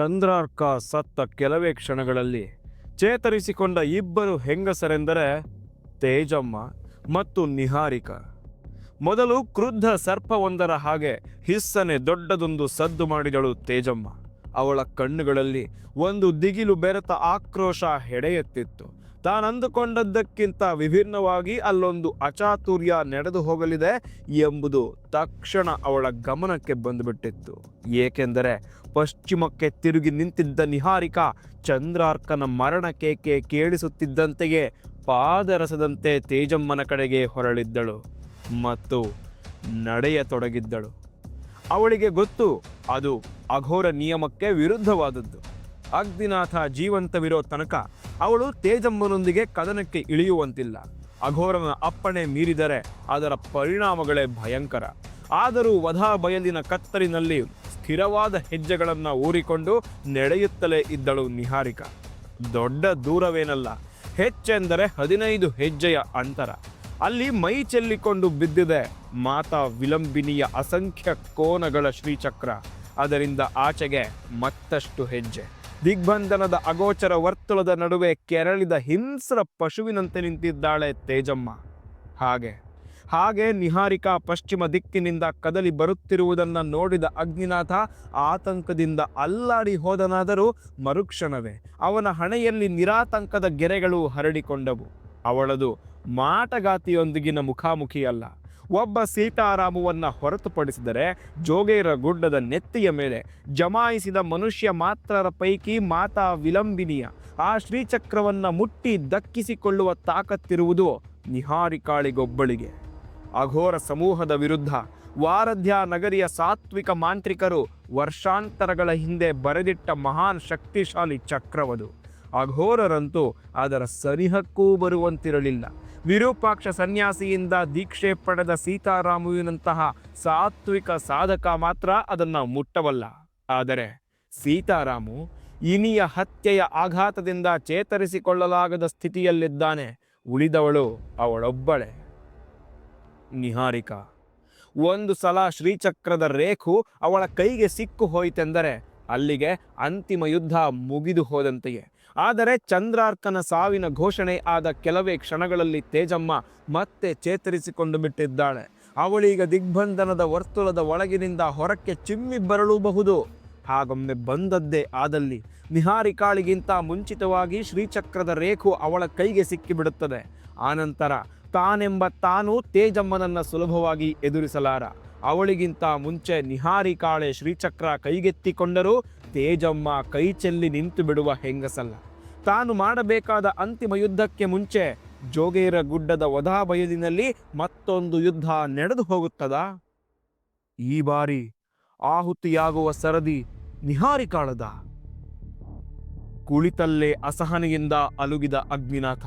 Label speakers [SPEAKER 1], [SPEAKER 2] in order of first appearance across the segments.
[SPEAKER 1] ಚಂದ್ರಾರ್ಕ ಸತ್ತ ಕೆಲವೇ ಕ್ಷಣಗಳಲ್ಲಿ ಚೇತರಿಸಿಕೊಂಡ ಇಬ್ಬರು ಹೆಂಗಸರೆಂದರೆ ತೇಜಮ್ಮ ಮತ್ತು ನಿಹಾರಿಕ. ಮೊದಲು ಕ್ರುದ್ಧ ಸರ್ಪವೊಂದರ ಹಾಗೆ ಹಿಸ್ಸನೆ ದೊಡ್ಡದೊಂದು ಸದ್ದು ಮಾಡಿದಳು ತೇಜಮ್ಮ. ಅವಳ ಕಣ್ಣುಗಳಲ್ಲಿ ಒಂದು ದಿಗಿಲು ಬೆರೆತ ಆಕ್ರೋಶ ಹೆಡೆಯೆತ್ತಿತ್ತು. ತಾನಂದುಕೊಂಡದ್ದಕ್ಕಿಂತ ವಿಭಿನ್ನವಾಗಿ ಅಲ್ಲೊಂದು ಅಚಾತುರ್ಯ ನಡೆದು ಹೋಗಲಿದೆ ಎಂಬುದು ತಕ್ಷಣ ಅವಳ ಗಮನಕ್ಕೆ ಬಂದುಬಿಟ್ಟಿತ್ತು. ಏಕೆಂದರೆ ಪಶ್ಚಿಮಕ್ಕೆ ತಿರುಗಿ ನಿಂತಿದ್ದ ನಿಹಾರಿಕ ಚಂದ್ರಾರ್ಕನ ಮರಣ ಕೇಕೆ ಕೇಳಿಸುತ್ತಿದ್ದಂತೆಯೇ ಪಾದರಸದಂತೆ ತೇಜಮ್ಮನ ಕಡೆಗೆ ಹೊರಳಿದ್ದಳು ಮತ್ತು ನಡೆಯತೊಡಗಿದ್ದಳು. ಅವಳಿಗೆ ಗೊತ್ತು, ಅದು ಅಘೋರ ನಿಯಮಕ್ಕೆ ವಿರುದ್ಧವಾದದ್ದು. ಅಗ್ನಿನಾಥ ಜೀವಂತವಿರೋ ತನಕ ಅವಳು ತೇಜಮ್ಮನೊಂದಿಗೆ ಕದನಕ್ಕೆ ಇಳಿಯುವಂತಿಲ್ಲ. ಅಘೋರನ ಅಪ್ಪಣೆ ಮೀರಿದರೆ ಅದರ ಪರಿಣಾಮಗಳೇ ಭಯಂಕರ. ಆದರೂ ವಧಾ ಬಯಲಿನ ಕತ್ತರಿನಲ್ಲಿ ಸ್ಥಿರವಾದ ಹೆಜ್ಜೆಗಳನ್ನು ಊರಿಕೊಂಡು ನಡೆಯುತ್ತಲೇ ಇದ್ದಳು ನಿಹಾರಿಕ. ದೊಡ್ಡ ದೂರವೇನಲ್ಲ. ಹೆಚ್ಚೆಂದರೆ ಹದಿನೈದು ಹೆಜ್ಜೆಯ ಅಂತರ. ಅಲ್ಲಿ ಮೈ ಚೆಲ್ಲಿಕೊಂಡು ಬಿದ್ದಿದೆ ಮಾತಾ ವಿಲಂಬಿನಿಯ ಅಸಂಖ್ಯ ಕೋನಗಳ ಶ್ರೀಚಕ್ರ. ಅದರಿಂದ ಆಚೆಗೆ ಮತ್ತಷ್ಟು ಹೆಜ್ಜೆ. ದಿಗ್ಬಂಧನದ ಅಗೋಚರ ವರ್ತುಳದ ನಡುವೆ ಕೆರಳಿದ ಹಿಂಸ್ರ ಪಶುವಿನಂತೆ ನಿಂತಿದ್ದಾಳೆ ತೇಜಮ್ಮ. ಹಾಗೆ ಹಾಗೆ ನಿಹಾರಿಕಾ ಪಶ್ಚಿಮ ದಿಕ್ಕಿನಿಂದ ಕದಲಿ ಬರುತ್ತಿರುವುದನ್ನು ನೋಡಿದ ಅಗ್ನಿನಾಥ ಆತಂಕದಿಂದ ಅಲ್ಲಾಡಿ ಹೋದನಾದರೂ ಮರುಕ್ಷಣವೇ, ಅವನ ಹಣೆಯಲ್ಲಿ ನಿರಾತಂಕದ ಗೆರೆಗಳು ಹರಡಿಕೊಂಡವು. ಅವಳದು ಮಾಟಗಾತಿಯೊಂದಿಗಿನ ಮುಖಾಮುಖಿಯಲ್ಲ. ಒಬ್ಬ ಸೀತಾರಾಮುವನ್ನು ಹೊರತುಪಡಿಸಿದರೆ ಜೋಗೇರ ಗುಡ್ಡದ ನೆತ್ತಿಯ ಮೇಲೆ ಜಮಾಯಿಸಿದ ಮನುಷ್ಯ ಮಾತ್ರರ ಪೈಕಿ ಮಾತಾ ವಿಲಂಬಿನಿಯ. ಆ ಶ್ರೀಚಕ್ರವನ್ನು ಮುಟ್ಟಿ ದಕ್ಕಿಸಿಕೊಳ್ಳುವ ತಾಕತ್ತಿರುವುದು ನಿಹಾರಿಕಾಳಿಗೊಬ್ಬಳಿಗೆ. ಅಘೋರ ಸಮೂಹದ ವಿರುದ್ಧ ವಾರಧ್ಯ ನಗರಿಯ ಸಾತ್ವಿಕ ಮಾಂತ್ರಿಕರು ವರ್ಷಾಂತರಗಳ ಹಿಂದೆ ಬರೆದಿಟ್ಟ ಮಹಾನ್ ಶಕ್ತಿಶಾಲಿ ಚಕ್ರವದು. ಅಘೋರರಂತೂ ಅದರ ಸನಿಹಕ್ಕೂ ಬರುವಂತಿರಲಿಲ್ಲ. ವಿರೂಪಾಕ್ಷ ಸನ್ಯಾಸಿಯಿಂದ ದೀಕ್ಷೆ ಪಡೆದ ಸೀತಾರಾಮುವಿನಂತಹ ಸಾತ್ವಿಕ ಸಾಧಕ ಮಾತ್ರ ಅದನ್ನ ಮುಟ್ಟವಲ್ಲ ಆದರೆ ಸೀತಾರಾಮು ಇನಿಯ ಹತ್ಯೆಯ ಆಘಾತದಿಂದ ಚೇತರಿಸಿಕೊಳ್ಳಲಾಗದ ಸ್ಥಿತಿಯಲ್ಲಿದ್ದಾನೆ. ಉಳಿದವಳು ಅವಳೊಬ್ಬಳೆ. ನಿಹಾರಿಕಾ, ಒಂದು ಸಲ ಶ್ರೀಚಕ್ರದ ರೇಖು ಅವಳ ಕೈಗೆ ಸಿಕ್ಕು ಹೋಯಿತೆಂದರೆ ಅಲ್ಲಿಗೆ ಅಂತಿಮ ಯುದ್ಧ ಮುಗಿದು ಹೋದಂತೆಯೇ. ಆದರೆ ಚಂದ್ರಾರ್ಕನ ಸಾವಿನ ಘೋಷಣೆ ಆದ ಕೆಲವೇ ಕ್ಷಣಗಳಲ್ಲಿ ತೇಜಮ್ಮ ಮತ್ತೆ ಚೇತರಿಸಿಕೊಂಡು ಬಿಟ್ಟಿದ್ದಾಳೆ. ಅವಳೀಗ ದಿಗ್ಬಂಧನದ ವರ್ತುಲದ ಒಳಗಿನಿಂದ ಹೊರಕ್ಕೆ ಚಿಮ್ಮಿ ಬರಲೂಬಹುದು. ಹಾಗೊಮ್ಮೆ ಬಂದದ್ದೇ ಆದಲ್ಲಿ ನಿಹಾರಿಕಾಳಿಗಿಂತ ಮುಂಚಿತವಾಗಿ ಶ್ರೀಚಕ್ರದ ರೇಖು ಅವಳ ಕೈಗೆ ಸಿಕ್ಕಿಬಿಡುತ್ತದೆ. ಆನಂತರ ತಾನೆಂಬ ತಾನು ತೇಜಮ್ಮನನ್ನ ಸುಲಭವಾಗಿ ಎದುರಿಸಲಾರ. ಅವಳಿಗಿಂತ ಮುಂಚೆ ನಿಹಾರಿಕಾಳೆ ಶ್ರೀಚಕ್ರ ಕೈಗೆತ್ತಿಕೊಂಡರೂ ತೇಜಮ್ಮ ಕೈ ಚೆಲ್ಲಿ ನಿಂತು ಬಿಡುವ ಹೆಂಗಸಲ್ಲ. ತಾನು ಮಾಡಬೇಕಾದ ಅಂತಿಮ ಯುದ್ಧಕ್ಕೆ ಮುಂಚೆ ಜೋಗೇರ ಗುಡ್ಡದ ವಧಾ ಬಯಲಿನಲ್ಲಿ ಮತ್ತೊಂದು ಯುದ್ಧ ನಡೆದು ಹೋಗುತ್ತದಾ? ಈ ಬಾರಿ ಆಹುತಿಯಾಗುವ ಸರದಿ ನಿಹಾರಿಕಾಳದ ಕುಳಿತಲ್ಲೇ ಅಸಹನೆಯಿಂದ ಅಲುಗಿದ ಅಗ್ನಿನಾಥ.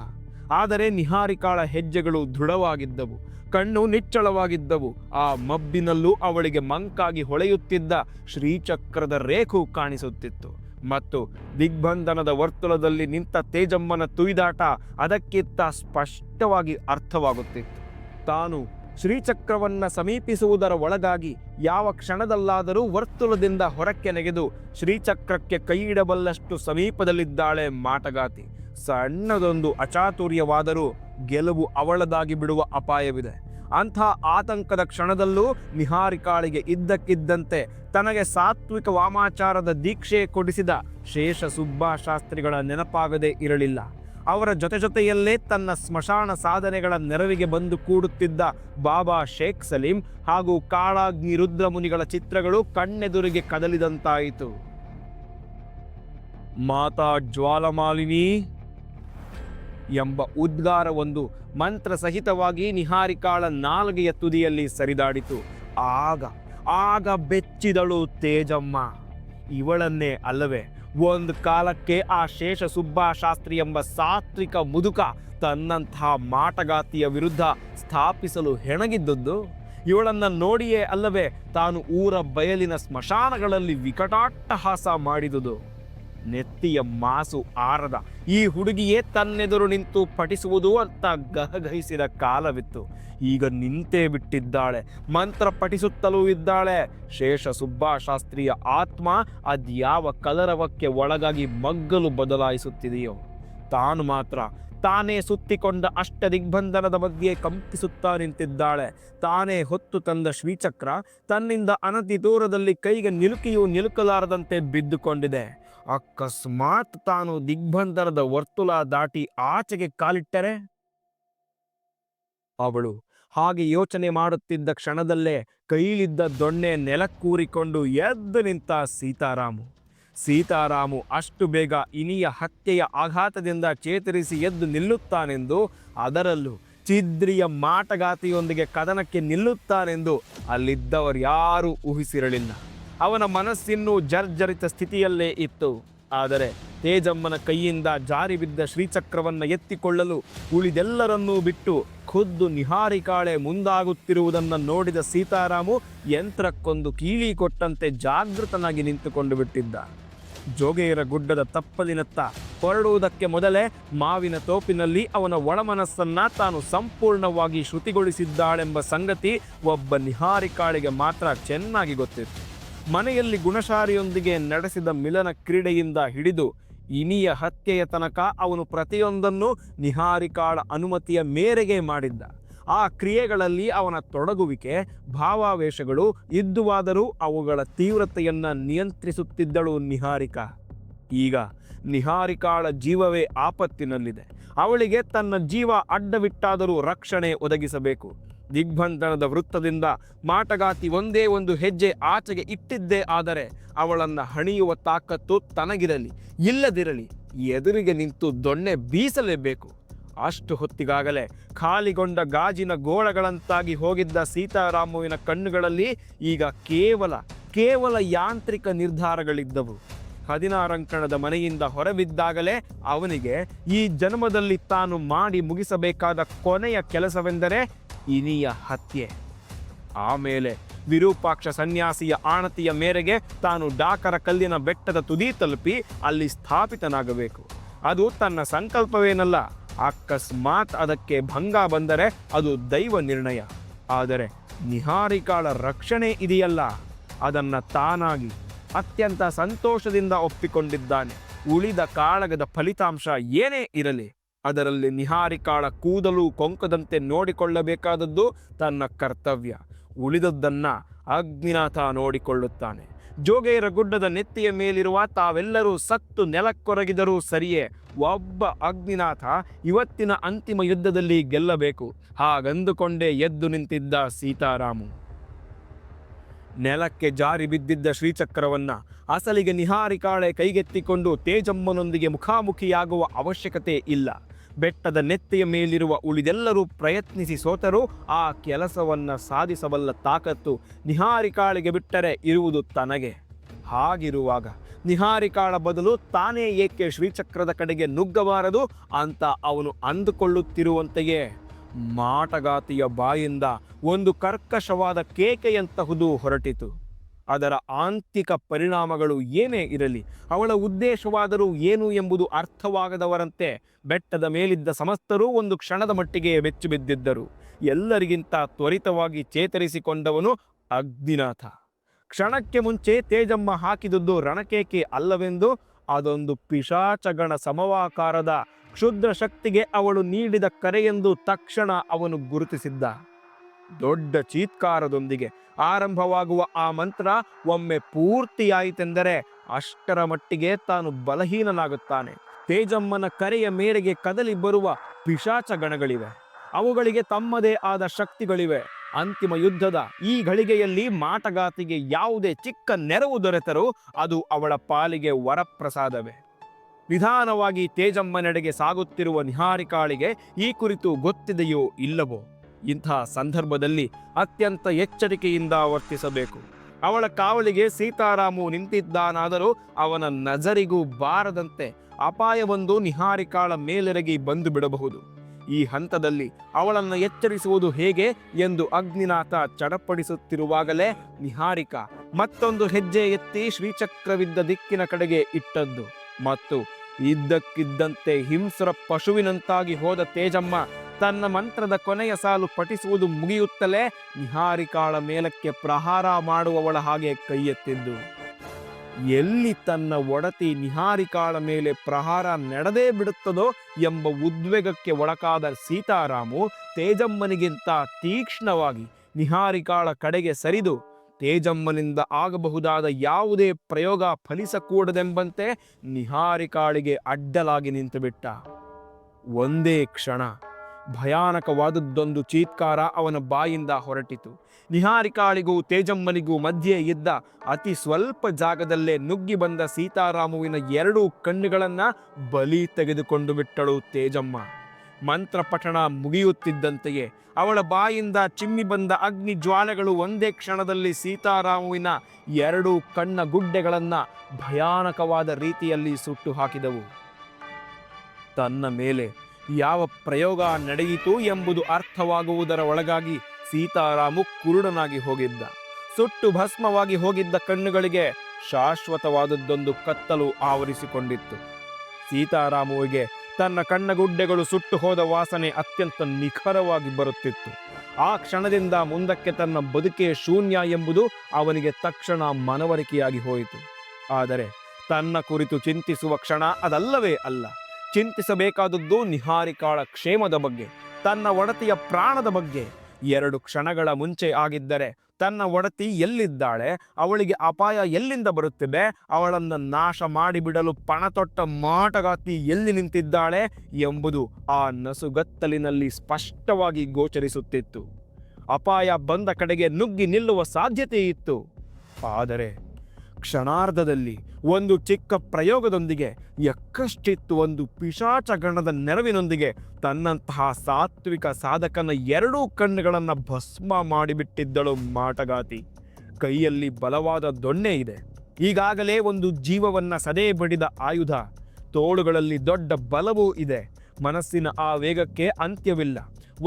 [SPEAKER 1] ಆದರೆ ನಿಹಾರಿಕಾಳ ಹೆಜ್ಜೆಗಳು ದೃಢವಾಗಿದ್ದವು, ಕಣ್ಣು ನಿಚ್ಚಳವಾಗಿದ್ದವು. ಆ ಮಬ್ಬಿನಲ್ಲೂ ಅವಳಿಗೆ ಮಂಕಾಗಿ ಹೊಳೆಯುತ್ತಿದ್ದ ಶ್ರೀಚಕ್ರದ ರೇಖು ಕಾಣಿಸುತ್ತಿತ್ತು. ಮತ್ತು ದಿಗ್ಬಂಧನದ ವರ್ತುಲದಲ್ಲಿ ನಿಂತ ತೇಜಮ್ಮನ ತುಯ್ದಾಟ ಅದಕ್ಕಿಂತ ಸ್ಪಷ್ಟವಾಗಿ ಅರ್ಥವಾಗುತ್ತಿತ್ತು. ತಾನು ಶ್ರೀಚಕ್ರವನ್ನು ಸಮೀಪಿಸುವುದರ ಒಳಗಾಗಿ ಯಾವ ಕ್ಷಣದಲ್ಲಾದರೂ ವರ್ತುಲದಿಂದ ಹೊರಕ್ಕೆ ನೆಗೆದು ಶ್ರೀಚಕ್ರಕ್ಕೆ ಕೈಯಿಡಬಲ್ಲಷ್ಟು ಸಮೀಪದಲ್ಲಿದ್ದಾಳೆ ಮಾಟಗಾತಿ. ಸಣ್ಣದೊಂದು ಅಚಾತುರ್ಯವಾದರೂ ಗೆಲುವು ಅವಳದಾಗಿ ಬಿಡುವ ಅಪಾಯವಿದೆ. ಅಂಥ ಆತಂಕದ ಕ್ಷಣದಲ್ಲೂ ನಿಹಾರಿಕಾಳಿಗೆ ಇದ್ದಕ್ಕಿದ್ದಂತೆ ತನಗೆ ಸಾತ್ವಿಕ ವಾಮಾಚಾರದ ದೀಕ್ಷೆ ಕೊಡಿಸಿದ ಶೇಷ ಸುಬ್ಬಾ ಶಾಸ್ತ್ರಿಗಳ ನೆನಪಾಗದೇ ಇರಲಿಲ್ಲ. ಅವರ ಜೊತೆ ಜೊತೆಯಲ್ಲೇ ತನ್ನ ಸ್ಮಶಾನ ಸಾಧನೆಗಳ ನೆರವಿಗೆ ಬಂದು ಕೂಡುತ್ತಿದ್ದ ಬಾಬಾ ಶೇಖ್ ಸಲೀಂ ಹಾಗೂ ಕಾಳಾಗ್ನಿ ರುದ್ರಮುನಿಗಳ ಚಿತ್ರಗಳು ಕಣ್ಣೆದುರಿಗೆ ಕದಲಿದಂತಾಯಿತು. ಮಾತಾ ಜ್ವಾಲಮಾಲಿನಿ. ಎಂಬ ಉದ್ಗಾರವೊಂದು ಮಂತ್ರ ಸಹಿತವಾಗಿ ನಿಹಾರಿಕಾಳ ನಾಲ್ಗೆಯ ತುದಿಯಲ್ಲಿ ಸರಿದಾಡಿತು. ಆಗ ಆಗ ಬೆಚ್ಚಿದಳು ತೇಜಮ್ಮ. ಇವಳನ್ನೇ ಅಲ್ಲವೇ, ಒಂದು ಕಾಲಕ್ಕೆ ಆ ಶೇಷ ಸುಬ್ಬಾಶಾಸ್ತ್ರಿ ಎಂಬ ಸಾತ್ವಿಕ ಮುದುಕ ತನ್ನಂತಹ ಮಾಟಗಾತಿಯ ವಿರುದ್ಧ ಸ್ಥಾಪಿಸಲು ಹೆಣಗಿದ್ದದ್ದು? ಇವಳನ್ನ ನೋಡಿಯೇ ಅಲ್ಲವೇ, ತಾನು ಊರ ಬಯಲಿನ ಸ್ಮಶಾನಗಳಲ್ಲಿ ವಿಕಟಾಟ್ಟಹಾಸ ಮಾಡಿದುದು. ನೆತ್ತಿಯ ಮಾಸು ಆರದ ಈ ಹುಡುಗಿಯೇ ತನ್ನೆದುರು ನಿಂತು ಪಠಿಸುವುದು ಅಂತ ಗಹಗಹಿಸಿದ ಕಾಲವಿತ್ತು. ಈಗ ನಿಂತೇ ಬಿಟ್ಟಿದ್ದಾಳೆ, ಮಂತ್ರ ಪಠಿಸುತ್ತಲೂ ಇದ್ದಾಳೆ. ಶೇಷ ಸುಬ್ಬಾಶಾಸ್ತ್ರಿಯ ಆತ್ಮ ಅದ್ಯಾವ ಕಲರವಕ್ಕೆ ಒಳಗಾಗಿ ಮಗ್ಗಲು ಬದಲಾಯಿಸುತ್ತಿದೆಯೋ. ತಾನು ಮಾತ್ರ ತಾನೇ ಸುತ್ತಿಕೊಂಡ ಅಷ್ಟ ದಿಗ್ಬಂಧನದ ಬಗ್ಗೆ ಕಂಪಿಸುತ್ತಾ ನಿಂತಿದ್ದಾಳೆ. ತಾನೇ ಹೊತ್ತು ತಂದ ಶ್ರೀಚಕ್ರ, ತನ್ನಿಂದ ಅನತಿ ದೂರದಲ್ಲಿ ಕೈಗೆ ನಿಲುಕಿಯೂ ನಿಲುಕಲಾರದಂತೆ ಬಿದ್ದುಕೊಂಡಿದೆ. ಅಕಸ್ಮಾತ್ ತಾನು ದಿಗ್ಬಂಧನದ ವರ್ತುಲ ದಾಟಿ ಆಚೆಗೆ ಕಾಲಿಟ್ಟರೆ? ಅವಳು ಹಾಗೆ ಯೋಚನೆ ಮಾಡುತ್ತಿದ್ದ ಕ್ಷಣದಲ್ಲೇ ಕೈಲಿದ್ದ ದೊಣ್ಣೆ ನೆಲಕ್ಕೂರಿಕೊಂಡು ಎದ್ದು ನಿಂತ ಸೀತಾರಾಮು. ಸೀತಾರಾಮು ಅಷ್ಟು ಬೇಗ ಇನಿಯ ಹತ್ಯೆಯ ಆಘಾತದಿಂದ ಚೇತರಿಸಿ ಎದ್ದು ನಿಲ್ಲುತ್ತಾನೆಂದು, ಅದರಲ್ಲೂ ಚಿದ್ರಿಯ ಮಾಟಗಾತಿಯೊಂದಿಗೆ ಕದನಕ್ಕೆ ನಿಲ್ಲುತ್ತಾನೆಂದು ಅಲ್ಲಿದ್ದವರು ಯಾರೂ ಊಹಿಸಿರಲಿಲ್ಲ. ಅವನ ಮನಸ್ಸಿನ್ನೂ ಜರ್ಜರಿತ ಸ್ಥಿತಿಯಲ್ಲೇ ಇತ್ತು. ಆದರೆ ತೇಜಮ್ಮನ ಕೈಯಿಂದ ಜಾರಿ ಬಿದ್ದ ಶ್ರೀಚಕ್ರವನ್ನು ಎತ್ತಿಕೊಳ್ಳಲು ಉಳಿದೆಲ್ಲರನ್ನೂ ಬಿಟ್ಟು ಖುದ್ದು ನಿಹಾರಿಕಾಳೆ ಮುಂದಾಗುತ್ತಿರುವುದನ್ನು ನೋಡಿದ ಸೀತಾರಾಮು ಯಂತ್ರಕ್ಕೊಂದು ಕೀಳಿ ಕೊಟ್ಟಂತೆ ಜಾಗೃತನಾಗಿ ನಿಂತುಕೊಂಡು ಬಿಟ್ಟಿದ್ದ. ಜೋಗೇರ ಗುಡ್ಡದ ತಪ್ಪಲಿನತ್ತ ಹೊರಡುವುದಕ್ಕೆ ಮೊದಲೇ ಮಾವಿನ ತೋಪಿನಲ್ಲಿ ಅವನ ಒಳಮನಸ್ಸನ್ನ ತಾನು ಸಂಪೂರ್ಣವಾಗಿ ಶ್ರುತಿಗೊಳಿಸಿದ್ದಾಳೆಂಬ ಸಂಗತಿ ಒಬ್ಬ ನಿಹಾರಿಕಾಳಿಗೆ ಮಾತ್ರ ಚೆನ್ನಾಗಿ ಗೊತ್ತಿತ್ತು. ಮನೆಯಲ್ಲಿ ಗುಣಶಾರಿಯೊಂದಿಗೆ ನಡೆಸಿದ ಮಿಲನ ಕ್ರೀಡೆಯಿಂದ ಹಿಡಿದು ಇನಿಯ ಹತ್ಯೆಯ ತನಕ ಅವನು ಪ್ರತಿಯೊಂದನ್ನು ನಿಹಾರಿಕಾಳ ಅನುಮತಿಯ ಮೇರೆಗೆ ಮಾಡಿದ್ದ. ಆ ಕ್ರಿಯೆಗಳಲ್ಲಿ ಅವನ ತೊಡಗುವಿಕೆ, ಭಾವಾವೇಶಗಳು ಇದ್ದುವಾದರೂ ಅವುಗಳ ತೀವ್ರತೆಯನ್ನು ನಿಯಂತ್ರಿಸುತ್ತಿದ್ದಳು ನಿಹಾರಿಕಾ. ಈಗ ನಿಹಾರಿಕಾಳ ಜೀವವೇ ಆಪತ್ತಿನಲ್ಲಿದೆ. ಅವಳಿಗೆ ತನ್ನ ಜೀವ ಅಡ್ಡವಿಟ್ಟಾದರೂ ರಕ್ಷಣೆ ಒದಗಿಸಬೇಕು. ದಿಗ್ಬಂಧನದ ವೃತ್ತದಿಂದ ಮಾಟಗಾತಿ ಒಂದೇ ಒಂದು ಹೆಜ್ಜೆ ಆಚೆಗೆ ಇಟ್ಟಿದ್ದೇ ಆದರೆ ಅವಳನ್ನು ಹಣಿಯುವ ತಾಕತ್ತು ತನಗಿರಲಿ, ಇಲ್ಲದಿರಲಿ ಎದುರಿಗೆ ನಿಂತು ದೊಣ್ಣೆ ಬೀಸಲೇಬೇಕು. ಅಷ್ಟು ಹೊತ್ತಿಗಾಗಲೇ ಖಾಲಿಗೊಂಡ ಗಾಜಿನ ಗೋಳಗಳಂತಾಗಿ ಹೋಗಿದ್ದ ಸೀತಾರಾಮುವಿನ ಕಣ್ಣುಗಳಲ್ಲಿ ಈಗ ಕೇವಲ ಕೇವಲ ಯಾಂತ್ರಿಕ ನಿರ್ಧಾರಗಳಿದ್ದವು. ಹದಿನಾರಂಕಣದ ಮನೆಯಿಂದ ಹೊರಬಿದ್ದಾಗಲೇ ಅವನಿಗೆ ಈ ಜನ್ಮದಲ್ಲಿ ತಾನು ಮಾಡಿ ಮುಗಿಸಬೇಕಾದ ಕೊನೆಯ ಕೆಲಸವೆಂದರೆ ಇನಿಯ ಹತ್ಯೆ. ಆಮೇಲೆ ವಿರೂಪಾಕ್ಷ ಸನ್ಯಾಸಿಯ ಆಣತಿಯ ಮೇರೆಗೆ ತಾನು ಡಾಕರ ಕಲ್ಲಿನ ಬೆಟ್ಟದ ತುದಿ ತಲುಪಿ ಅಲ್ಲಿ ಸ್ಥಾಪಿತನಾಗಬೇಕು. ಅದು ತನ್ನ ಸಂಕಲ್ಪವೇನಲ್ಲ, ಅಕಸ್ಮಾತ್ ಅದಕ್ಕೆ ಭಂಗ ಬಂದರೆ ಅದು ದೈವ ನಿರ್ಣಯ. ಆದರೆ ನಿಹಾರಿಕಾಳ ರಕ್ಷಣೆ ಇದೆಯಲ್ಲ, ಅದನ್ನು ತಾನಾಗಿ, ಅತ್ಯಂತ ಸಂತೋಷದಿಂದ ಒಪ್ಪಿಕೊಂಡಿದ್ದಾನೆ. ಉಳಿದ ಕಾಳಗದ ಫಲಿತಾಂಶ ಏನೇ ಇರಲಿ. ಅದರಲ್ಲಿ ನಿಹಾರಿಕಾಳ ಕೂದಲು ಕೊಂಕದಂತೆ ನೋಡಿಕೊಳ್ಳಬೇಕಾದದ್ದು ತನ್ನ ಕರ್ತವ್ಯ. ಉಳಿದದ್ದನ್ನು ಅಗ್ನಿನಾಥ ನೋಡಿಕೊಳ್ಳುತ್ತಾನೆ. ಜೋಗೇರ ಗುಡ್ಡದ ನೆತ್ತಿಯ ಮೇಲಿರುವ ತಾವೆಲ್ಲರೂ ಸತ್ತು ನೆಲಕ್ಕೊರಗಿದರೂ ಸರಿಯೇ, ಒಬ್ಬ ಅಗ್ನಿನಾಥ ಇವತ್ತಿನ ಅಂತಿಮ ಯುದ್ಧದಲ್ಲಿ ಗೆಲ್ಲಬೇಕು. ಹಾಗಂದುಕೊಂಡೇ ಎದ್ದು ನಿಂತಿದ್ದ ಸೀತಾರಾಮು. ನೆಲಕ್ಕೆ ಜಾರಿ ಬಿದ್ದಿದ್ದ ಶ್ರೀಚಕ್ರವನ್ನ ಅಸಲಿಗೆ ನಿಹಾರಿಕಾಳೆ ಕೈಗೆತ್ತಿಕೊಂಡು ತೇಜಮ್ಮನೊಂದಿಗೆ ಮುಖಾಮುಖಿಯಾಗುವ ಅವಶ್ಯಕತೆ ಇಲ್ಲ. ಬೆಟ್ಟದ ನೆತ್ತಿಯ ಮೇಲಿರುವ ಉಳಿದೆಲ್ಲರೂ ಪ್ರಯತ್ನಿಸಿ ಸೋತರೂ ಆ ಕೆಲಸವನ್ನು ಸಾಧಿಸಬಲ್ಲ ತಾಕತ್ತು ನಿಹಾರಿಕಾಳಿಗೆ ಬಿಟ್ಟರೆ ಇರುವುದು ತನಗೆ. ಹಾಗಿರುವಾಗ ನಿಹಾರಿಕಾಳ ಬದಲು ತಾನೇ ಏಕೆ ಶ್ರೀಚಕ್ರದ ಕಡೆಗೆ ನುಗ್ಗಬಾರದು ಅಂತ ಅವನು ಅಂದುಕೊಳ್ಳುತ್ತಿರುವಂತೆಯೇ. ಮಾಟಗಾತಿಯ ಬಾಯಿಂದ ಒಂದು ಕರ್ಕಶವಾದ ಕೇಕೆಯಂತಹುದು ಹೊರಟಿತು. ಅದರ ಆಂತಿಕ ಪರಿಣಾಮಗಳು ಏನೇ ಇರಲಿ, ಅವಳ ಉದ್ದೇಶವಾದರೂ ಏನು ಎಂಬುದು ಅರ್ಥವಾಗದವರಂತೆ ಬೆಟ್ಟದ ಮೇಲಿದ್ದ ಸಮಸ್ತರೂ ಒಂದು ಕ್ಷಣದ ಮಟ್ಟಿಗೆ ಬೆಚ್ಚು ಬಿದ್ದಿದ್ದರು. ಎಲ್ಲರಿಗಿಂತ ತ್ವರಿತವಾಗಿ ಚೇತರಿಸಿಕೊಂಡವನು ಅಗ್ನಿನಾಥ. ಕ್ಷಣಕ್ಕೆ ಮುಂಚೆ ತೇಜಮ್ಮ ಹಾಕಿದುದು ರಣಕೇಕೆ ಅಲ್ಲವೆಂದು ಅದೊಂದು ಪಿಶಾಚಗಣ ಸಮವಾಕಾರದ ಕ್ಷುದ್ರ ಶಕ್ತಿಗೆ ಅವಳು ನೀಡಿದ ಕರೆಯೆಂದು ತಕ್ಷಣ ಅವನು ಗುರುತಿಸಿದ್ದ. ದೊಡ್ಡ ಚೀತ್ಕಾರದೊಂದಿಗೆ ಆರಂಭವಾಗುವ ಆ ಮಂತ್ರ ಒಮ್ಮೆ ಪೂರ್ತಿಯಾಯಿತೆಂದರೆ ಅಷ್ಟರ ಮಟ್ಟಿಗೆ ತಾನು ಬಲಹೀನನಾಗುತ್ತಾನೆ. ತೇಜಮ್ಮನ ಕರೆಯ ಮೇರೆಗೆ ಕದಲಿ ಬರುವ ಪಿಶಾಚ ಗಣಗಳಿವೆ. ಅವುಗಳಿಗೆ ತಮ್ಮದೇ ಆದ ಶಕ್ತಿಗಳಿವೆ. ಅಂತಿಮ ಯುದ್ಧದ ಈ ಘಳಿಗೆಯಲ್ಲಿ ಮಾಟಗಾತಿಗೆ ಯಾವುದೇ ಚಿಕ್ಕ ನೆರವು ದೊರೆತರೂ ಅದು ಅವಳ ಪಾಲಿಗೆ ವರಪ್ರಸಾದವೇ. ನಿಧಾನವಾಗಿ ತೇಜಮ್ಮನೆಡೆಗೆ ಸಾಗುತ್ತಿರುವ ನಿಹಾರಿಕಾಳಿಗೆ ಈ ಕುರಿತು ಗೊತ್ತಿದೆಯೋ ಇಲ್ಲವೋ? ಇಂಥ ಸಂದರ್ಭದಲ್ಲಿ ಅತ್ಯಂತ ಎಚ್ಚರಿಕೆಯಿಂದ ವರ್ತಿಸಬೇಕು. ಅವಳ ಕಾವಲಿಗೆ ಸೀತಾರಾಮು ನಿಂತಿದ್ದಾನಾದರೂ ಅವನ ನಜರಿಗೂ ಬಾರದಂತೆ ಅಪಾಯವೊಂದು ನಿಹಾರಿಕಾಳ ಮೇಲೆರಗಿ ಬಂದು ಬಿಡಬಹುದು. ಈ ಹಂತದಲ್ಲಿ ಅವಳನ್ನು ಎಚ್ಚರಿಸುವುದು ಹೇಗೆ ಎಂದು ಅಗ್ನಿನಾಥ ಚಡಪಡಿಸುತ್ತಿರುವಾಗಲೇ ನಿಹಾರಿಕಾ ಮತ್ತೊಂದು ಹೆಜ್ಜೆ ಎತ್ತಿ ಶ್ರೀಚಕ್ರವಿದ್ದ ದಿಕ್ಕಿನ ಕಡೆಗೆ ಇಟ್ಟದ್ದು. ಮತ್ತು ಇದ್ದಕ್ಕಿದ್ದಂತೆ ಹಿಂಸ್ರ ಪಶುವಿನಂತಾಗಿ ಹೋದ ತೇಜಮ್ಮ ತನ್ನ ಮಂತ್ರದ ಕೊನೆಯ ಸಾಲು ಪಠಿಸುವುದು ಮುಗಿಯುತ್ತಲೇ ನಿಹಾರಿಕಾಳ ಮೇಲಕ್ಕೆ ಪ್ರಹಾರ ಮಾಡುವವಳ ಹಾಗೆ ಕೈ ಎತ್ತಿದ್ದು ಎಲ್ಲಿ ತನ್ನ ಒಡತಿ ನಿಹಾರಿಕಾಳ ಮೇಲೆ ಪ್ರಹಾರ ನಡೆದೇ ಬಿಡುತ್ತದೋ ಎಂಬ ಉದ್ವೇಗಕ್ಕೆ ಒಳಕಾದ ಸೀತಾರಾಮು ತೇಜಮ್ಮನಿಗಿಂತ ತೀಕ್ಷ್ಣವಾಗಿ ನಿಹಾರಿಕಾಳ ಕಡೆಗೆ ಸರಿದು, ತೇಜಮ್ಮನಿಂದ ಆಗಬಹುದಾದ ಯಾವುದೇ ಪ್ರಯೋಗ ಫಲಿಸಕೂಡದೆಂಬಂತೆ ನಿಹಾರಿಕಾಳಿಗೆ ಅಡ್ಡಲಾಗಿ ನಿಂತುಬಿಟ್ಟ. ಒಂದೇ ಕ್ಷಣ. ಭಯಾನಕವಾದದ್ದೊಂದು ಚೀತ್ಕಾರ ಅವನ ಬಾಯಿಂದ ಹೊರಟಿತು. ನಿಹಾರಿಕಾಳಿಗೂ ತೇಜಮ್ಮನಿಗೂ ಮಧ್ಯೆ ಇದ್ದ ಅತಿ ಸ್ವಲ್ಪ ಜಾಗದಲ್ಲೇ ನುಗ್ಗಿ ಬಂದ ಸೀತಾರಾಮುವಿನ ಎರಡೂ ಕಣ್ಣುಗಳನ್ನು ಬಲಿ ತೆಗೆದುಕೊಂಡು ಬಿಟ್ಟಳು ತೇಜಮ್ಮ. ಮಂತ್ರ ಪಠಣ ಮುಗಿಯುತ್ತಿದ್ದಂತೆಯೇ ಅವಳ ಬಾಯಿಂದ ಚಿಮ್ಮಿ ಬಂದ ಅಗ್ನಿ ಜ್ವಾಲೆಗಳು ಒಂದೇ ಕ್ಷಣದಲ್ಲಿ ಸೀತಾರಾಮುವಿನ ಎರಡು ಕಣ್ಣ ಗುಡ್ಡೆಗಳನ್ನು ಭಯಾನಕವಾದ ರೀತಿಯಲ್ಲಿ ಸುಟ್ಟು ಹಾಕಿದವು. ತನ್ನ ಮೇಲೆ ಯಾವ ಪ್ರಯೋಗ ನಡೆಯಿತು ಎಂಬುದು ಅರ್ಥವಾಗುವುದರ ಒಳಗಾಗಿ ಸೀತಾರಾಮು ಕುರುಡನಾಗಿ ಹೋಗಿದ್ದ. ಸುಟ್ಟು ಭಸ್ಮವಾಗಿ ಹೋಗಿದ್ದ ಕಣ್ಣುಗಳಿಗೆ ಶಾಶ್ವತವಾದದ್ದೊಂದು ಕತ್ತಲು ಆವರಿಸಿಕೊಂಡಿತ್ತು. ಸೀತಾರಾಮುವಿಗೆ ತನ್ನ ಕಣ್ಣಗುಡ್ಡೆಗಳು ಸುಟ್ಟು ಹೋದ ವಾಸನೆ ಅತ್ಯಂತ ನಿಖರವಾಗಿ ಬರುತ್ತಿತ್ತು. ಆ ಕ್ಷಣದಿಂದ ಮುಂದಕ್ಕೆ ತನ್ನ ಬದುಕೆ ಶೂನ್ಯ ಎಂಬುದು ಅವನಿಗೆ ತಕ್ಷಣ ಮನವರಿಕೆಯಾಗಿ ಹೋಯಿತು. ಆದರೆ ತನ್ನ ಕುರಿತು ಚಿಂತಿಸುವ ಕ್ಷಣ ಅದಲ್ಲವೇ ಅಲ್ಲ. ಚಿಂತಿಸಬೇಕಾದದ್ದು ನಿಹಾರಿಕಾಳ ಕ್ಷೇಮದ ಬಗ್ಗೆ. ತನ್ನ ಒಡತಿಯ ಪ್ರಾಣದ ಬಗ್ಗೆ. ಎರಡು ಕ್ಷಣಗಳ ಮುಂಚೆ ಆಗಿದ್ದರೆ ತನ್ನ ಒಡತಿ ಎಲ್ಲಿದ್ದಾಳೆ, ಅವಳಿಗೆ ಅಪಾಯ ಎಲ್ಲಿಂದ ಬರುತ್ತಿದೆ, ಅವಳನ್ನು ನಾಶ ಮಾಡಿಬಿಡಲು ಪಣತೊಟ್ಟ ಮಾಟಗಾತಿ ಎಲ್ಲಿ ನಿಂತಿದ್ದಾಳೆ ಎಂಬುದು ಆ ನಸುಗತ್ತಲಿನಲ್ಲಿ ಸ್ಪಷ್ಟವಾಗಿ ಗೋಚರಿಸುತ್ತಿತ್ತು. ಅಪಾಯ ಬಂದ ಕಡೆಗೆ ನುಗ್ಗಿ ನಿಲ್ಲುವ ಸಾಧ್ಯತೆ ಇತ್ತು ಆದರೆ ಕ್ಷಣಾರ್ಧದಲ್ಲಿ ಒಂದು ಚಿಕ್ಕ ಪ್ರಯೋಗದೊಂದಿಗೆ ಯಕ್ಕಷ್ಟಿತ್ತು ಒಂದು ಪಿಶಾಚಗಣದ ನೆರವಿನೊಂದಿಗೆ ತನ್ನಂತಹ ಸಾತ್ವಿಕ ಸಾಧಕನ ಎರಡೂ ಕಣ್ಣುಗಳನ್ನು ಭಸ್ಮ ಮಾಡಿಬಿಟ್ಟಿದ್ದಳು ಮಾಟಗಾತಿ. ಕೈಯಲ್ಲಿ ಬಲವಾದ ದೊಣ್ಣೆ ಇದೆ. ಈಗಾಗಲೇ ಒಂದು ಜೀವವನ್ನು ಸದೇ ಬಡಿದ ಆಯುಧ, ತೋಳುಗಳಲ್ಲಿ ದೊಡ್ಡ ಬಲವೂ ಇದೆ. ಮನಸ್ಸಿನ ಆ ವೇಗಕ್ಕೆ ಅಂತ್ಯವಿಲ್ಲ.